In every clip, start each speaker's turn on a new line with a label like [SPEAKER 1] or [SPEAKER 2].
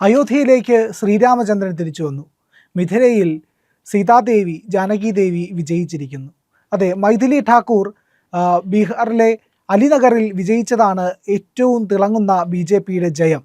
[SPEAKER 1] അയോധ്യയിലേക്ക് ശ്രീരാമചന്ദ്രൻ തിരിച്ചു വന്നു. മിഥിലയിൽ സീതാദേവി ജാനകി ദേവി വിജയിച്ചിരിക്കുന്നു. അതെ മൈഥിലി ഠാക്കൂർ ബീഹാറിലെ അലിനഗറിൽ വിജയിച്ചതാണ് ഏറ്റവും തിളങ്ങുന്ന ബി ജെ പിയുടെ ജയം.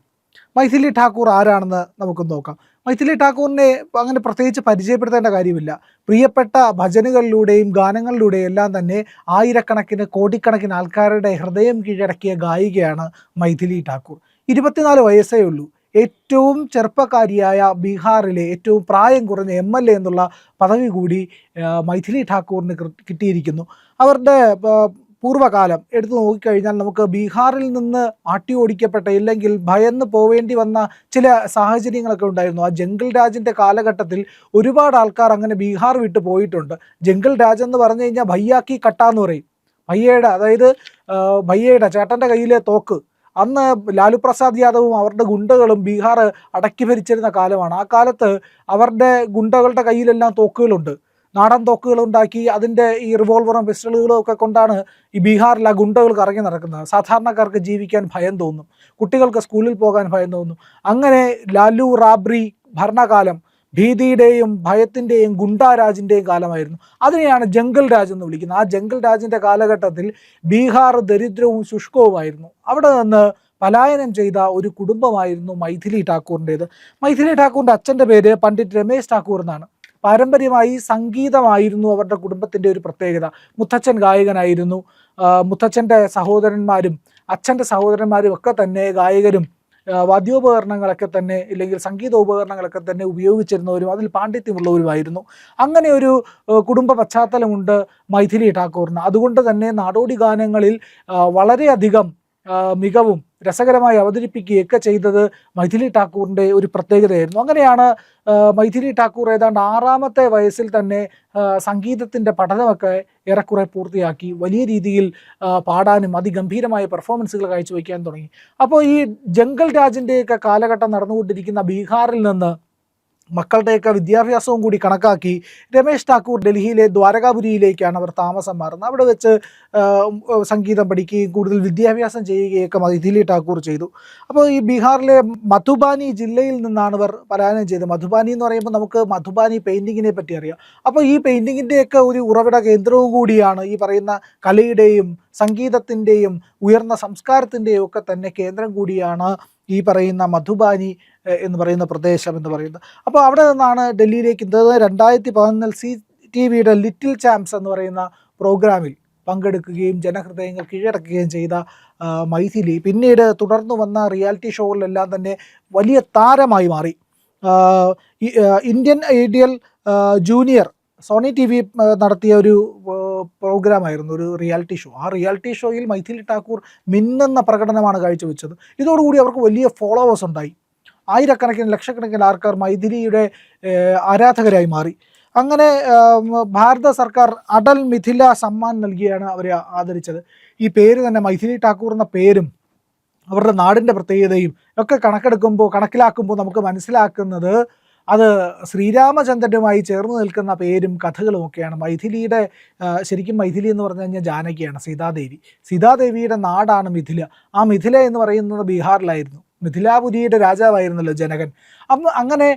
[SPEAKER 1] മൈഥിലി ഠാക്കൂർ ആരാണെന്ന് നമുക്ക് നോക്കാം. മൈഥിലി ഠാക്കൂറിനെ അങ്ങനെ പ്രത്യേകിച്ച് പരിചയപ്പെടുത്തേണ്ട കാര്യമില്ല. പ്രിയപ്പെട്ട ഭജനുകളിലൂടെയും ഗാനങ്ങളിലൂടെയും എല്ലാം തന്നെ ആയിരക്കണക്കിന് കോടിക്കണക്കിന് ആൾക്കാരുടെ ഹൃദയം കീഴടക്കിയ ഗായികയാണ് മൈഥിലി ഠാക്കൂർ. ഇരുപത്തിനാല് വയസ്സേ ഉള്ളൂ. ഏറ്റവും ചെറുപ്പക്കാരിയായ ബീഹാറിലെ ഏറ്റവും പ്രായം കുറഞ്ഞ എം എൽ എ എന്നുള്ള പദവി കൂടി മൈഥിലി ഠാക്കൂറിന് കിട്ടിയിരിക്കുന്നു. അവരുടെ പൂർവകാലം എടുത്തു നോക്കിക്കഴിഞ്ഞാൽ നമുക്ക് ബീഹാറിൽ നിന്ന് ആട്ടി ഓടിക്കപ്പെട്ട ഇല്ലെങ്കിൽ ഭയന്ന് പോവേണ്ടി വന്ന ചില സാഹചര്യങ്ങളൊക്കെ ഉണ്ടായിരുന്നു. ആ ജംഗിൾ രാജിന്റെ കാലഘട്ടത്തിൽ ഒരുപാട് ആൾക്കാർ അങ്ങനെ ബീഹാർ വിട്ട് പോയിട്ടുണ്ട്. ജംഗിൾ രാജ് എന്ന് പറഞ്ഞു കഴിഞ്ഞാൽ ഭയ്യാക്കി കട്ടാന്ന് പറയും. ഭയ്യയുടെ അതായത് ഭയ്യയുടെ ചേട്ടന്റെ കയ്യിലെ തോക്ക്. അന്ന് ലാലു പ്രസാദ് യാദവും അവരുടെ ഗുണ്ടകളും ബീഹാർ അടക്കി ഭരിച്ചിരുന്ന കാലമാണ്. ആ കാലത്ത് അവരുടെ ഗുണ്ടകളുടെ കയ്യിലെല്ലാം തോക്കുകളുണ്ട്. നാടൻ തോക്കുകൾ ഉണ്ടാക്കി അതിന്റെ ഈ റിവോൾവറും പിസ്റ്റളുകളും ഒക്കെ കൊണ്ടാണ് ഈ ബീഹാറിൽ ആ ഗുണ്ടകൾ കറങ്ങി നടക്കുന്നത്. സാധാരണക്കാർക്ക് ജീവിക്കാൻ ഭയം തോന്നും. കുട്ടികൾക്ക് സ്കൂളിൽ പോകാൻ ഭയം തോന്നും. അങ്ങനെ ലാലു റാബ്രി ഭരണകാലം ഭീതിയുടെയും ഭയത്തിന്റെയും ഗുണ്ടാരാജിന്റെയും കാലമായിരുന്നു. അതിനെയാണ് ജംഗൽ രാജ് എന്ന് വിളിക്കുന്നത്. ആ ജംഗൽ രാജിന്റെ കാലഘട്ടത്തിൽ ബീഹാർ ദരിദ്രവും ശുഷ്കവുമായിരുന്നു. അവിടെ നിന്ന് പലായനം ചെയ്ത ഒരു കുടുംബമായിരുന്നു മൈഥിലി ഠാക്കൂറിന്റേത് മൈഥിലി ഠാക്കൂറിന്റെ അച്ഛന്റെ പേര് പണ്ഡിറ്റ് രമേശ് ഠാക്കൂർ എന്നാണ്. പാരമ്പര്യമായി സംഗീതമായിരുന്നു അവരുടെ കുടുംബത്തിന്റെ ഒരു പ്രത്യേകത. മുത്തച്ഛൻ ഗായകനായിരുന്നു. മുത്തച്ഛന്റെ സഹോദരന്മാരും അച്ഛന്റെ സഹോദരന്മാരും ഒക്കെ തന്നെ ഗായകരും വാദ്യോപകരണങ്ങളൊക്കെ തന്നെ ഇല്ലെങ്കിൽ സംഗീത ഉപകരണങ്ങളൊക്കെ തന്നെ ഉപയോഗിച്ചിരുന്നവരും അതിൽ പാണ്ഡിത്യമുള്ളവരുമായിരുന്നു. അങ്ങനെ ഒരു കുടുംബ പശ്ചാത്തലമുണ്ട് മൈഥിലി ഠാക്കൂറിന് അതുകൊണ്ട് തന്നെ നാടോടി ഗാനങ്ങളിൽ വളരെയധികം മികവും രസകരമായി അവതരിപ്പിക്കുകയൊക്കെ ചെയ്തത് മൈഥിലി ഠാക്കൂറിന്റെ ഒരു പ്രത്യേകതയായിരുന്നു. അങ്ങനെയാണ് മൈഥിലി ഠാക്കൂർ ഏതാണ്ട് ആറാമത്തെ വയസ്സിൽ തന്നെ സംഗീതത്തിന്റെ പഠനമൊക്കെ ഏറെക്കുറെ പൂർത്തിയാക്കി വലിയ രീതിയിൽ പാടാനും അതിഗംഭീരമായ പെർഫോമൻസുകൾ കാഴ്ചവെക്കാൻ തുടങ്ങി. അപ്പോൾ ഈ ജംഗൽ രാജിന്റെയൊക്കെ കാലഘട്ടം നടന്നുകൊണ്ടിരിക്കുന്ന ബീഹാറിൽ നിന്ന് മക്കളുടെയൊക്കെ വിദ്യാഭ്യാസവും കൂടി കണക്കാക്കി രമേശ് ഠാക്കൂർ ഡൽഹിയിലെ ദ്വാരകാപുരിയിലേക്കാണ് അവർ താമസം മാറുന്നത്. അവിടെ വെച്ച് സംഗീതം പഠിക്കുകയും കൂടുതൽ വിദ്യാഭ്യാസം ചെയ്യുകയൊക്കെ മൈഥിലി ഠാക്കൂർ ചെയ്തു. അപ്പോൾ ഈ ബീഹാറിലെ മധുബാനി ജില്ലയിൽ നിന്നാണ് ഇവർ പലായനം ചെയ്തത്. മധുബാനി എന്ന് പറയുമ്പോൾ നമുക്ക് മധുബാനി പെയിന്റിങ്ങിനെ പറ്റി അറിയാം. അപ്പോൾ ഈ പെയിന്റിങ്ങിന്റെയൊക്കെ ഒരു ഉറവിട കേന്ദ്രവും കൂടിയാണ് ഈ പറയുന്ന കലയുടെയും സംഗീതത്തിന്റെയും ഉയർന്ന സംസ്കാരത്തിന്റെയും ഒക്കെ തന്നെ കേന്ദ്രം കൂടിയാണ് ഈ പറയുന്ന മധുബാനി എന്ന് പറയുന്ന പ്രദേശം എന്ന് പറയുന്നത്. അപ്പോൾ അവിടെ നിന്നാണ് ഡൽഹിയിലേക്ക് രണ്ടായിരത്തി പതിനൊന്നിൽ സി ടി വിയുടെ ലിറ്റിൽ ചാമ്പ്സ് എന്ന് പറയുന്ന പ്രോഗ്രാമിൽ പങ്കെടുക്കുകയും ജനഹൃദയങ്ങൾ കീഴടക്കുകയും ചെയ്ത മൈഥിലി. പിന്നീട് തുടർന്നു വന്ന റിയാലിറ്റി ഷോകളിലെല്ലാം തന്നെ വലിയ താരമായി മാറി. Indian idol junior Sony T V നടത്തിയ ഒരു പ്രോഗ്രാമായിരുന്നു ഒരു റിയാലിറ്റി ഷോ. ആ റിയാലിറ്റി ഷോയിൽ മൈഥിലി ഠാക്കൂർ മിന്നുന്ന പ്രകടനമാണ് കാഴ്ചവെച്ചത്. ഇതോടുകൂടി അവർക്ക് വലിയ ഫോളോവേഴ്സ് ഉണ്ടായി. ആയിരക്കണക്കിന് ലക്ഷക്കണക്കിന് ആൾക്കാർ മൈഥിലിയുടെ ആരാധകരായി മാറി. അങ്ങനെ ഭാരത സർക്കാർ അടൽ മിഥില സമ്മാൻ നൽകിയാണ് അവരെ ആദരിച്ചത്. ഈ പേര് തന്നെ മൈഥിലി ടാക്കൂർ എന്ന പേരും അവരുടെ നാടിന്റെ പ്രത്യേകതയും ഒക്കെ കണക്കെടുക്കുമ്പോൾ കണക്കിലാക്കുമ്പോൾ നമുക്ക് മനസ്സിലാക്കുന്നത് അത് ശ്രീരാമചന്ദ്രനുമായി ചേർന്ന് നിൽക്കുന്ന പേരും കഥകളും ഒക്കെയാണ്. മൈഥിലിയുടെ ശരിക്കും മൈഥിലി എന്ന് പറഞ്ഞു കഴിഞ്ഞാൽ ജാനകിയാണ് സീതാദേവി. സീതാദേവിയുടെ നാടാണ് മിഥില. ആ മിഥില എന്ന് പറയുന്നത് ബീഹാറിലായിരുന്നു. മിഥിലാപുരിയുടെ രാജാവായിരുന്നല്ലോ ജനകൻ. അപ്പം അങ്ങനെ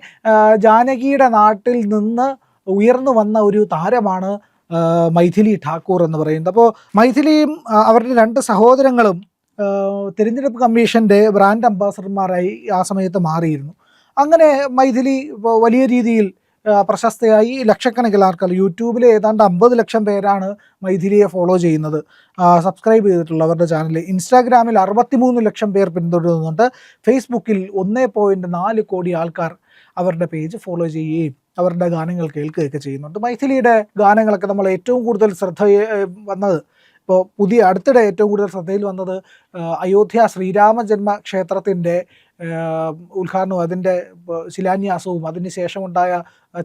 [SPEAKER 1] ജാനകിയുടെ നാട്ടിൽ നിന്ന് ഉയർന്നു വന്ന ഒരു താരമാണ് മൈഥിലി ഠാക്കൂർ എന്ന് പറയുന്നത്. അപ്പോൾ മൈഥിലിയും അവരുടെ രണ്ട് സഹോദരങ്ങളും തിരഞ്ഞെടുപ്പ് കമ്മീഷന്റെ ബ്രാൻഡ് അംബാസഡർമാരായി ആ സമയത്ത് മാറിയിരുന്നു. അങ്ങനെ മൈഥിലി വലിയ രീതിയിൽ പ്രശസ്തയായി ലക്ഷക്കണക്കിന് ആൾക്കാർ. യൂട്യൂബിൽ ഏതാണ്ട് അമ്പത് ലക്ഷം പേരാണ് മൈഥിലിയെ ഫോളോ ചെയ്യുന്നത്. സബ്സ്ക്രൈബ് ചെയ്തിട്ടുള്ള അവരുടെ ചാനൽ ഇൻസ്റ്റാഗ്രാമിൽ അറുപത്തിമൂന്ന് ലക്ഷം പേർ പിന്തുടരുന്നുണ്ട്. ഫേസ്ബുക്കിൽ ഒന്നേ പോയിന്റ് നാല് കോടി ആൾക്കാർ അവരുടെ പേജ് ഫോളോ ചെയ്യുകയും അവരുടെ ഗാനങ്ങൾ കേൾക്കുകയൊക്കെ ചെയ്യുന്നുണ്ട്. മൈഥിലിയുടെ ഗാനങ്ങളൊക്കെ നമ്മൾ ഏറ്റവും കൂടുതൽ ശ്രദ്ധ വന്നത് ഇപ്പോൾ പുതിയ അടുത്തിടെ ഏറ്റവും കൂടുതൽ ശ്രദ്ധയിൽ വന്നത് അയോധ്യ ശ്രീരാമ ജന്മ ക്ഷേത്രത്തിന്റെ ഉദ്ഘാടനവും അതിന്റെ ശിലാന്യാസവും അതിന് ശേഷമുണ്ടായ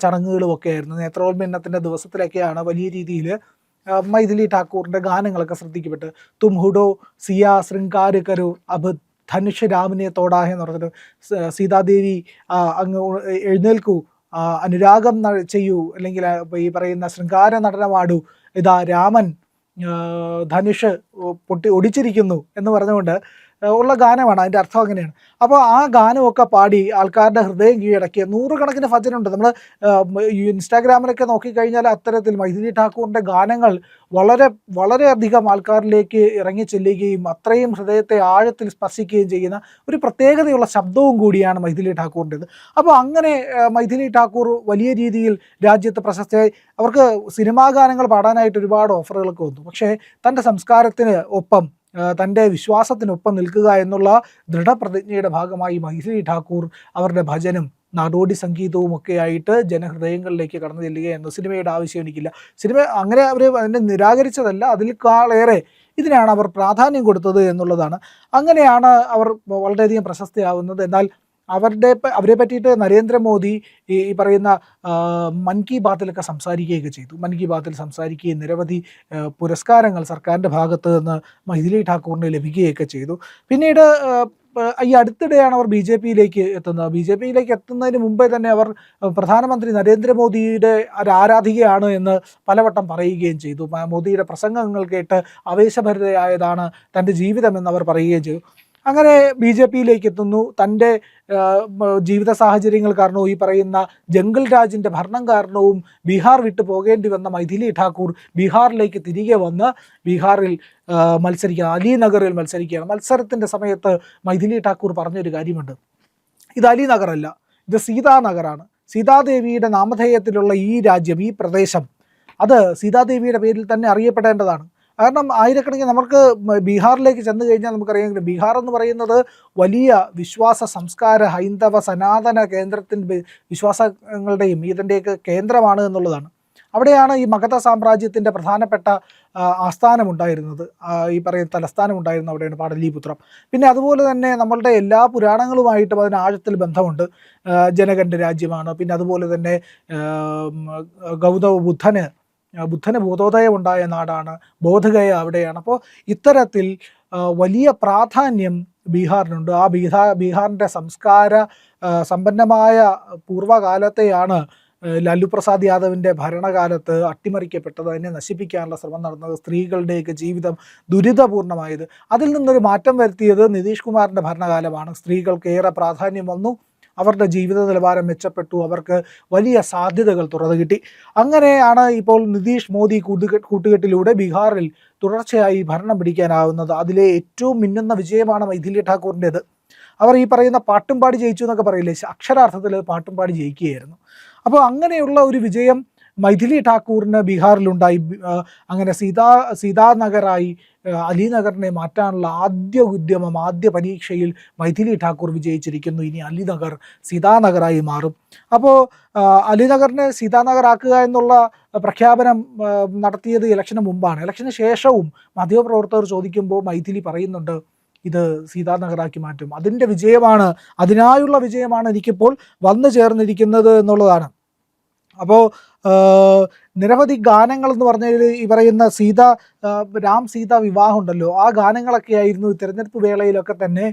[SPEAKER 1] ചടങ്ങുകളും ഒക്കെ ആയിരുന്നു നേത്രോന്മന്നത്തിന്റെ ദിവസത്തിലൊക്കെയാണ് വലിയ രീതിയിൽ മൈഥിലി ഠാക്കൂറിന്റെ ഗാനങ്ങളൊക്കെ ശ്രദ്ധിക്കപ്പെട്ട്. തും ഹുഡോ സിയ ശൃംഗാര് കരു അബ് ധനുഷ് രാമിനെ തോടാഹ എന്ന് പറഞ്ഞിട്ട് സീതാദേവി അങ്ങ് എഴുന്നേൽക്കൂ അനുരാഗം ചെയ്യൂ അല്ലെങ്കിൽ ഈ പറയുന്ന ശൃംഗാര നടനമാടൂ ഇതാ രാമൻ ധനുഷ് പൊട്ടി ഒടിച്ചിരിക്കുന്നു എന്ന് പറഞ്ഞുകൊണ്ട് ഉള്ള ഗാനമാണ് അതിന്റെ അർത്ഥം അങ്ങനെയാണ്. അപ്പോൾ ആ ഗാനമൊക്കെ പാടി ആൾക്കാരുടെ ഹൃദയം കീഴടക്കിയ നൂറുകണക്കിന് ഭജനുണ്ട്. നമ്മൾ ഇൻസ്റ്റാഗ്രാമിലൊക്കെ നോക്കിക്കഴിഞ്ഞാൽ അത്തരത്തിൽ മൈഥിലി ഠാക്കൂറിന്റെ ഗാനങ്ങൾ വളരെ വളരെയധികം ആൾക്കാരിലേക്ക് ഇറങ്ങി ചെല്ലുകയും അത്രയും ഹൃദയത്തെ ആഴത്തിൽ സ്പർശിക്കുകയും ചെയ്യുന്ന ഒരു പ്രത്യേകതയുള്ള ശബ്ദവും കൂടിയാണ് മൈഥിലി ഠാക്കൂറിന്റെത് അപ്പോൾ അങ്ങനെ മൈഥിലി ഠാക്കൂർ വലിയ രീതിയിൽ രാജ്യത്ത് പ്രശസ്തയായി അവർക്ക് സിനിമാ ഗാനങ്ങൾ പാടാനായിട്ട് ഒരുപാട് ഓഫറുകളൊക്കെ വന്നു. പക്ഷേ തന്റെ സംസ്കാരത്തിന് ഒപ്പം തന്റെ വിശ്വാസത്തിനൊപ്പം നിൽക്കുക എന്നുള്ള ദൃഢപ്രതിജ്ഞയുടെ ഭാഗമായി മൈഥിലി ഠാക്കൂർ അവരുടെ ഭജനും നാടോടി സംഗീതവും ഒക്കെ ആയിട്ട് ജനഹൃദയങ്ങളിലേക്ക് കടന്നു ചെല്ലുക എന്ന സിനിമയുടെ ആവശ്യം എനിക്കില്ല. സിനിമ അങ്ങനെ അവർ അതിനെ നിരാകരിച്ചതല്ല അതിൽക്കാളേറെ ഇതിനാണ് അവർ പ്രാധാന്യം കൊടുത്തത് എന്നുള്ളതാണ്. അങ്ങനെയാണ് അവർ വളരെയധികം പ്രശസ്തിയാവുന്നത്. എന്നാൽ അവരുടെ അവരെ പറ്റിയിട്ട് നരേന്ദ്രമോദി ഈ പറയുന്ന മൻ കി ബാത്തിലൊക്കെ സംസാരിക്കുകയൊക്കെ ചെയ്തു. മൻ കി ബാത്തിൽ സംസാരിക്കുകയും നിരവധി പുരസ്കാരങ്ങൾ സർക്കാരിന്റെ ഭാഗത്ത് നിന്ന് മൈഥിലി ഠാക്കൂറിന് ലഭിക്കുകയൊക്കെ ചെയ്തു. പിന്നീട് ഈ അടുത്തിടെയാണ് അവർ ബി ജെ പിയിലേക്ക് എത്തുന്നത്. ബി ജെ പിയിലേക്ക് എത്തുന്നതിന് മുമ്പേ തന്നെ അവർ പ്രധാനമന്ത്രി നരേന്ദ്രമോദിയുടെ ഒരു ആരാധികയാണ് എന്ന് പലവട്ടം പറയുകയും ചെയ്തു. മോദിയുടെ പ്രസംഗങ്ങൾ കേട്ട് ആവേശഭരിതയായതാണ് തന്റെ ജീവിതമെന്ന് അവർ പറയുകയും ചെയ്തു. അങ്ങനെ ബി ജെ പിയിലേക്ക് എത്തുന്നു തന്റെ ജീവിത സാഹചര്യങ്ങൾ കാരണവും ഈ പറയുന്ന ജംഗിൾ രാജിന്റെ ഭരണം കാരണവും ബീഹാർ വിട്ടു പോകേണ്ടി വന്ന മൈഥിലി ഠാക്കൂർ ബീഹാറിലേക്ക് തിരികെ വന്ന് ബീഹാറിൽ മത്സരിക്കുക അലിനഗറിൽ മത്സരിക്കുകയാണ്. മത്സരത്തിന്റെ സമയത്ത് മൈഥിലി ഠാക്കൂർ പറഞ്ഞൊരു കാര്യമുണ്ട്. ഇത് അലിനഗറല്ല ഇത് സീതാനഗറാണ് സീതാദേവിയുടെ നാമധേയത്തിലുള്ള ഈ രാജ്യം ഈ പ്രദേശം അത് സീതാദേവിയുടെ പേരിൽ തന്നെ അറിയപ്പെടേണ്ടതാണ്. കാരണം ആയിരക്കണക്കിന് നമുക്ക് ബീഹാറിലേക്ക് ചെന്ന് കഴിഞ്ഞാൽ നമുക്കറിയാം ബീഹാർ എന്ന് പറയുന്നത് വലിയ വിശ്വാസ സംസ്കാര ഹൈന്ദവ സനാതന കേന്ദ്രത്തിന്റെ വിശ്വാസങ്ങളുടെയും ഇതിന്റെയൊക്കെ കേന്ദ്രമാണ് എന്നുള്ളതാണ്. അവിടെയാണ് ഈ മഗധ സാമ്രാജ്യത്തിന്റെ പ്രധാനപ്പെട്ട ആസ്ഥാനമുണ്ടായിരുന്നത്. ഈ പറയുന്ന തലസ്ഥാനം ഉണ്ടായിരുന്നു അവിടെയാണ് പാടലീപുത്രം. പിന്നെ അതുപോലെ തന്നെ നമ്മളുടെ എല്ലാ പുരാണങ്ങളുമായിട്ടും അതിന് ആഴത്തിൽ ബന്ധമുണ്ട്. ജനകന്റെ രാജ്യമാണ്. പിന്നെ അതുപോലെ തന്നെ ഗൗതമ ബുദ്ധന് ബുദ്ധന് ബോധോദയം ഉണ്ടായ നാടാണ് ബോധഗയ അവിടെയാണ്. അപ്പോൾ ഇത്തരത്തിൽ വലിയ പ്രാധാന്യം ബീഹാറിനുണ്ട്. ആ ബീഹാർ ബീഹാറിന്റെ സംസ്കാര സമ്പന്നമായ പൂർവകാലത്തെയാണ് ലാലു പ്രസാദ് യാദവിന്റെ ഭരണകാലത്ത് അട്ടിമറിക്കപ്പെട്ടത്. അതിനെ നശിപ്പിക്കാനുള്ള ശ്രമം നടന്നത് സ്ത്രീകളുടെയൊക്കെ ജീവിതം ദുരിതപൂർണമായത്. അതിൽ നിന്നൊരു മാറ്റം വരുത്തിയത് നിതീഷ് കുമാറിന്റെ ഭരണകാലമാണ്. സ്ത്രീകൾക്ക് ഏറെ പ്രാധാന്യം വന്നു. അവരുടെ ജീവിത നിലവാരം മെച്ചപ്പെട്ടു. അവർക്ക് വലിയ സാധ്യതകൾ തുറന്നു കിട്ടി. അങ്ങനെയാണ് ഇപ്പോൾ നിതീഷ് മോദി കൂട്ടുകെട്ടിലൂടെ ബീഹാറിൽ തുടർച്ചയായി ഭരണം പിടിക്കാനാവുന്നത്. അതിലെ ഏറ്റവും മിന്നുന്ന വിജയമാണ് മൈഥിലി ഠാക്കൂറിന്റെത്. അവർ ഈ പറയുന്ന പാട്ടും പാടി ജയിച്ചു എന്നൊക്കെ പറയില്ലേ? അക്ഷരാർത്ഥത്തിൽ പാട്ടും പാടി ജയിക്കുകയായിരുന്നു. അപ്പോൾ അങ്ങനെയുള്ള ഒരു വിജയം മൈഥിലി ഠാക്കൂറിന് ബീഹാറിലുണ്ടായി. അങ്ങനെ സീതാ സീതാനഗറായി അലിനഗറിനെ മാറ്റാനുള്ള ആദ്യ ഉദ്യമം ആദ്യ പരീക്ഷയിൽ മൈഥിലി ഠാക്കൂർ വിജയിച്ചിരിക്കുന്നു. ഇനി അലിനഗർ സീതാനഗറായി മാറും. അപ്പോൾ അലിനഗറിനെ സീതാനഗർ ആക്കുക എന്നുള്ള പ്രഖ്യാപനം നടത്തിയത് ഇലക്ഷന് മുമ്പാണ്. ഇലക്ഷന് ശേഷവും മാധ്യമപ്രവർത്തകർ ചോദിക്കുമ്പോൾ മൈഥിലി പറയുന്നുണ്ട് ഇത് സീതാനഗറാക്കി മാറ്റും. അതിന്റെ വിജയമാണ് അതിനായുള്ള വിജയമാണ് എനിക്കിപ്പോൾ വന്നു ചേർന്നിരിക്കുന്നത് എന്നുള്ളതാണ്. അപ്പോൾ നിരവധി ഗാനങ്ങൾ എന്ന് പറഞ്ഞാൽ ഈ പറയുന്ന സീത രാം സീത വിവാഹം ഉണ്ടല്ലോ ആ ഗാനങ്ങളൊക്കെ ആയിരുന്നു തിരഞ്ഞെടുപ്പ് വേളയിലൊക്കെ തന്നെ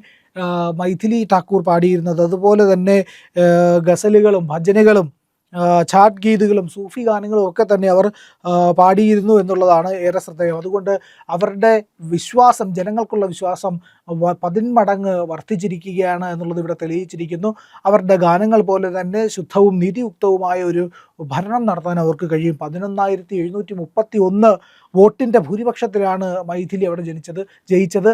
[SPEAKER 1] മൈഥിലി ഠാക്കൂർ പാടിയിരുന്നത്. അതുപോലെ തന്നെ ഗസലുകളും ഭജനുകളും ഛാട്ട് ഗീതുകളും സൂഫി ഗാനങ്ങളും ഒക്കെ തന്നെ അവർ പാടിയിരുന്നു എന്നുള്ളതാണ് ഏറെ ശ്രദ്ധേയം. അതുകൊണ്ട് അവരുടെ വിശ്വാസം ജനങ്ങൾക്കുള്ള വിശ്വാസം പതിന്മടങ്ങ് വർദ്ധിച്ചിരിക്കുകയാണ് എന്നുള്ളത് ഇവിടെ തെളിയിച്ചിരിക്കുന്നു. അവരുടെ ഗാനങ്ങൾ പോലെ തന്നെ ശുദ്ധവും നീതിയുക്തവുമായ ഒരു ഭരണം നടത്താൻ അവർക്ക് കഴിയും. പതിനൊന്നായിരത്തി എഴുന്നൂറ്റി മുപ്പത്തി ഒന്ന് വോട്ടിന്റെ ഭൂരിപക്ഷത്തിലാണ് മൈഥിലി അവിടെ ജനിച്ചത് ജയിച്ചത്.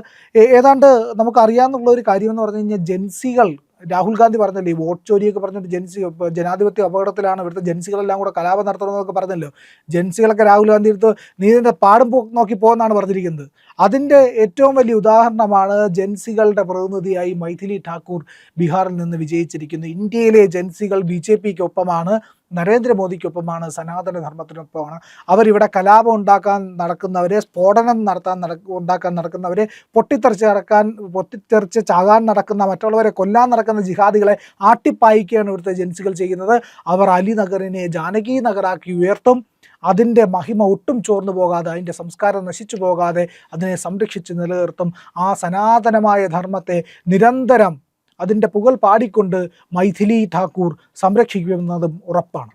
[SPEAKER 1] ഏതാണ്ട് നമുക്കറിയാമെന്നുള്ള ഒരു കാര്യം എന്ന് പറഞ്ഞു കഴിഞ്ഞാൽ ജൻസികൾ രാഹുൽ ഗാന്ധി പറഞ്ഞല്ലോ ഈ വോട്ട് ചോരിയൊക്കെ പറഞ്ഞിട്ട് ജൻസി ജനാധിപത്യ അപകടത്തിലാണ് ഇവിടുത്തെ ജൻസികളെല്ലാം കൂടെ കലാപം നടത്തണമെന്നൊക്കെ പറഞ്ഞല്ലോ. ജൻസികളൊക്കെ രാഹുൽ ഗാന്ധി എടുത്ത് നീ ഇതിന്റെ പാടും നോക്കി പോകുന്നതാണ് പറഞ്ഞിരിക്കുന്നത്. അതിന്റെ ഏറ്റവും വലിയ ഉദാഹരണമാണ് ജൻസികളുടെ പ്രതിനിധിയായി മൈഥിലി ഠാക്കൂർ ബീഹാറിൽ നിന്ന് വിജയിച്ചിരിക്കുന്നു. ഇന്ത്യയിലെ ജൻസികൾ ബി ജെ പിക്കൊപ്പമാണ്. നരേന്ദ്രമോദിക്കൊപ്പമാണ് സനാതന ധർമ്മത്തിനൊപ്പമാണ് അവരിവിടെ കലാപം ഉണ്ടാക്കാൻ നടക്കുന്നവരെ സ്ഫോടനം നടത്താൻ നടക്ക ഉണ്ടാക്കാൻ നടക്കുന്നവരെ പൊട്ടിത്തെറിച്ച് നടക്കാൻ പൊട്ടിത്തെറിച്ച് ചാകാൻ നടക്കുന്ന മറ്റുള്ളവരെ കൊല്ലാൻ നടക്കുന്ന ജിഹാദികളെ ആട്ടിപ്പായിക്കുകയാണ് ഇവിടുത്തെ ജൻസികൾ ചെയ്യുന്നത്. അവർ അലി നഗറിനെ ജാനകി നഗറാക്കി ഉയർത്തും. അതിന്റെ മഹിമ ഒട്ടും ചോർന്നു പോകാതെ അതിന്റെ സംസ്കാരം നശിച്ചു പോകാതെ അതിനെ സംരക്ഷിച്ച് നിലനിർത്തും. ആ സനാതനമായ ധർമ്മത്തെ നിരന്തരം അതിന്റെ പുകൾ പാടിക്കൊണ്ട് മൈഥിലി ഠാക്കൂർ സംരക്ഷിക്കുമെന്നതും ഉറപ്പാണ്.